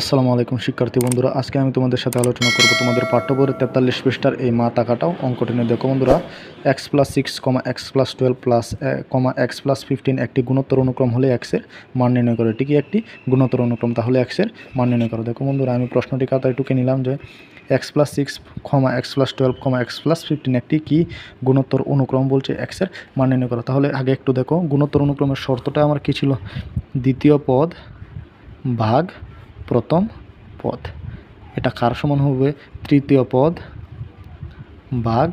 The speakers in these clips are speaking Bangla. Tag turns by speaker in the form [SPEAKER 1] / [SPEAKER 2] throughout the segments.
[SPEAKER 1] আসসালামু আলাইকুম শিক্ষার্থী বন্ধুরা, আজকে আমি তোমাদের সাথে আলোচনা করব তোমাদের পাঠ্য বইয়ের তেতাল্লিশ পৃষ্ঠার এই মা টাকাটাও অঙ্কটি নিয়ে। দেখো বন্ধুরা x plus six comma x plus twelve plus comma x plus fifteen একটি গুণোত্তর অনুক্রম হলে এক্সের মান নির্ণয় করো। এটি একটি গুণোত্তর অনুক্রম? তাহলে এক্সের মান নির্ণয় করো। দেখো বন্ধুরা, আমি প্রশ্নটি খাতায় টুকে নিলাম যে x plus six comma x plus twelve comma x plus fifteen একটি কি গুণোত্তর অনুক্রম বলছে? এক্সের মান নির্ণয় করো। তাহলে আগে একটু দেখো, গুণোত্তর অনুক্রমের শর্তটা আমার কী ছিল? দ্বিতীয় পদ ভাগ প্রথম পদ। এটা কার সমান হবে? তৃতীয় পদ ভাগ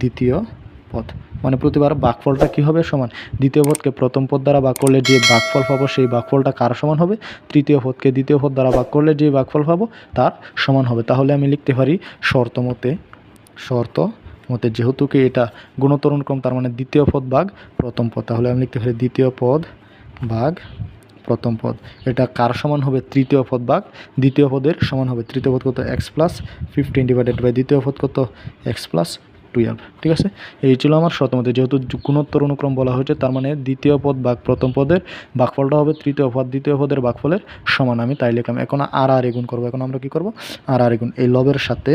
[SPEAKER 1] দ্বিতীয় পদ। মানে প্রতিবার ভাগফলটা কী হবে? সমান। দ্বিতীয় পদকে প্রথম পদ দ্বারা ভাগ করলে যে ভাগফল পাবো, সেই ভাগফলটা কার সমান হবে? তৃতীয় পদকে দ্বিতীয় পদ দ্বারা ভাগ করলে যে ভাগফল পাবো, তার সমান হবে। তাহলে আমি লিখতে পারি শর্ত মতে শর্ত মতে যেহেতু কি এটা গুণোত্তর অনুক্রম তার মানে দ্বিতীয় পদ ভাগ প্রথম পদ। তাহলে আমি লিখতে পারি দ্বিতীয় পদ ভাগ প্রথম পদ। এটা কার সমান হবে? তৃতীয় পদ ভাগ দ্বিতীয় পদের সমান হবে তৃতীয় পদ কত? X plus fifteen divided by দ্বিতীয় পদ কত? এক্স প্লাস টুয়েলভ ঠিক আছে? এই ছিল আমার শতমতে। যেহেতু গুণোত্তর অনুক্রম বলা হয়েছে, তার মানে দ্বিতীয় পদ ভাগ প্রথম পদের ভাগফলটা হবে তৃতীয় পদ, দ্বিতীয় পদের ভাগফলের সমান। আমি তাই লিখলাম। এখন আর আর গুণ করব। এখন আমরা কি করব? আর আর গুণ। এই লবের সাথে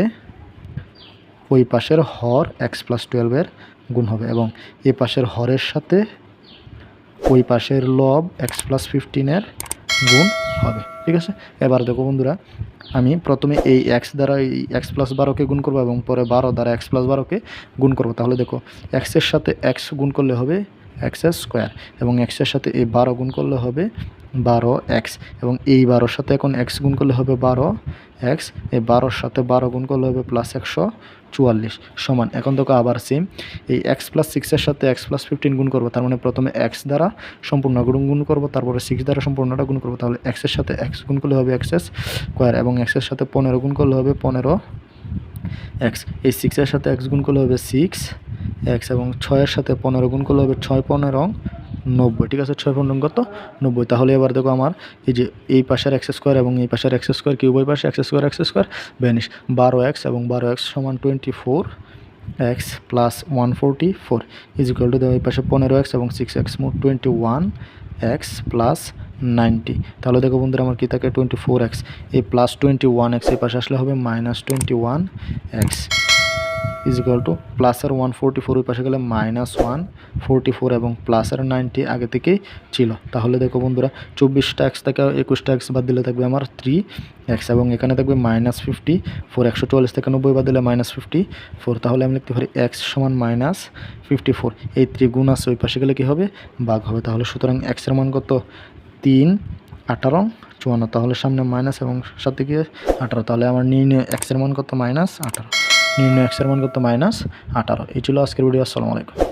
[SPEAKER 1] ওই পাশের হর এক্স প্লাস টুয়েলভের গুণ হবে এবং এই পাশের হরের সাথে ওই পাশের লব এক্স প্লাস ফিফটিনের গুণ হবে, ঠিক আছে? এবার দেখো বন্ধুরা, আমি প্রথমে এই এক্স দ্বারা এই এক্স প্লাস বারোকে গুণ করব এবং পরে বারো দ্বারা এক্স প্লাস বারোকে গুণ করব। তাহলে দেখো এক্সের সাথে এক্স গুণ করলে হবে এক্স স্কোয়ার এবং এক্সের সাথে এই বারো গুণ করলে হবে বারো এক্স এবং এই বারোর সাথে এখন এক্স গুণ করলে হবে বারো এক্স, এই বারোর সাথে বারো গুণ করলে হবে প্লাস একশো চুয়াল্লিশ সমান। এখন দেখো আবার সেম এই এক্স প্লাস সিক্সের সাথে এক্স প্লাস ফিফটিন গুণ করব, তার মানে প্রথমে এক্স দ্বারা সম্পূর্ণ গুণ গুণ করব, তারপরে সিক্স দ্বারা সম্পূর্ণটা গুণ করব, তাহলে এক্সের সাথে এক্স গুণ করলে হবে এক্স স্কোয়ার এবং এক্সের সাথে পনেরো গুণ করলে হবে পনেরো এক্স এই সিক্সের সাথে এক্স গুণ করলে হবে সিক্স এক্স এবং ছয়ের সাথে পনেরো গুণ করলে হবে ছয় পনেরো নব্বই, ঠিক আছে? ছয় পনেরো কত? নব্বই। তাহলে এবার দেখো আমার এই যে এই পাশের এক্স স্কোয়ার এবং এই পাশের এক্স স্কোয়ার কি উভয় পাশে x square x square vanish বারো এক্স এবং বারো এক্স সমান twenty four x plus one forty four is equal to এই পাশে পনেরো এক্স এবং সিক্স এক্স মোট twenty one x plus ninety তাহলে দেখো বন্ধুরা আমার কী থাকে? টোয়েন্টি ফোর এক্স এই প্লাস টোয়েন্টি ওয়ান এক্স এই পাশে আসলে হবে minus twenty one x is equal to প্লাসের ওয়ান ফোরটি ফোর ওই পাশে গেলে মাইনাস ওয়ান ফোরটি ফোর এবং প্লাসের নাইনটি আগে থেকেই ছিল। তাহলে দেখো বন্ধুরা, চব্বিশটা এক্স থেকে একুশটা এক্স বাদ দিলে থাকবে আমার থ্রি এক্স এবং এখানে থাকবে মাইনাস ফিফটি ফোর একশো চল্লিশ থেকে নব্বই বাদ দিলে মাইনাস ফিফটি ফোর তাহলে আমি লিখতে পারি এক্স সমান মাইনাস ফিফটি ফোর এই ত্রিগুণ আছে, ওই পাশে গেলে কী হবে? বাঘ হবে। তাহলে সুতরাং এক্সের মান কত? তিন, আঠারো, চুয়ান্ন। তাহলে সামনে মাইনাস এবং সাথে গিয়ে আঠারো। তাহলে আমার নির্ণয় এক্সের মান কত? মাইনাস আঠারো। নির্ণয় এক্সের মান কত? মাইনাস আঠারো। এই ছিল আজকের ভিডিও আসসালামু আলাইকুম।